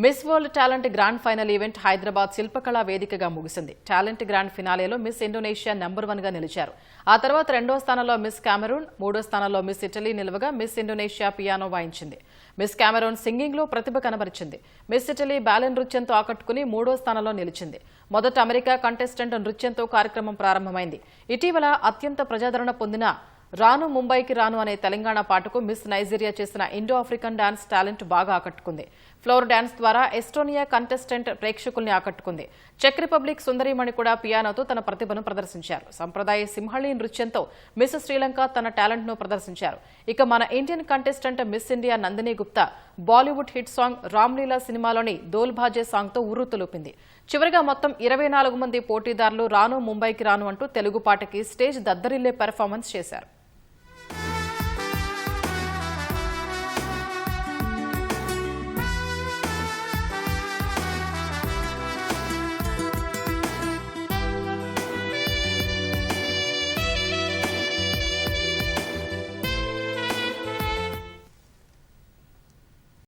Miss world talent grand final event Hyderabad Shilpakala వేదికగా ముగిసింది. Talent grand ఫినాలేలో miss Indonesia number వన్గా నిలిచారు. ఆ తర్వాత రెండో స్థానంలో మిస్ కామెరూన్ మూడో స్థానంలో మిస్ ఇటలీ నిలువగా మిస్ ఇండోనేషియా పియానో వాయించింది. మిస్ కామెరూన్ సింగింగ్లో ప్రతిభ కనబరిచింది. మిస్ ఇటలీ బ్యాలెన్ నృత్యంతో ఆకట్టుకుని మూడో స్థానంలో నిలిచింది. మొదట అమెరికా కంటెస్టెంట్ నృత్యంతో కార్యక్రమం ప్రారంభమైంది. ఇటీవల అత్యంత ప్రజాదరణ పొందిన రాను ముంబైకి రాను అనే తెలంగాణ పాటకు మిస్ నైజీరియా చేసిన ఇండో ఆఫ్రికన్ డాన్స్ టాలెంట్ బాగా ఆకట్టుకుంది. ఫ్లోర్ డాన్స్ ద్వారా ఎస్టోనియా కంటెస్టెంట్ ప్రేక్షకుల్ని ఆకట్టుకుంది. చెక్ రిపబ్లిక్ సుందరిమణి కూడా పియానోతో తన ప్రతిభను ప్రదర్శించారు. సంప్రదాయ సింహళి నృత్యంతో మిస్ శ్రీలంక తన టాలెంట్ను ప్రదర్శించారు. ఇక మన Indian contestant miss India Nandini Gupta Bollywood hit song Ramleela సినిమాలోని దోల్ భాజే సాంగ్తో ఉర్రూతులూపింది చివరిగా మొత్తం ఇరవై నాలుగు మంది పోటీదారులు రాను ముంబైకి రాను అంటూ తెలుగు పాటకి స్టేజ్ దద్దరిల్లే పెర్ఫార్మెన్స్ చేశారు.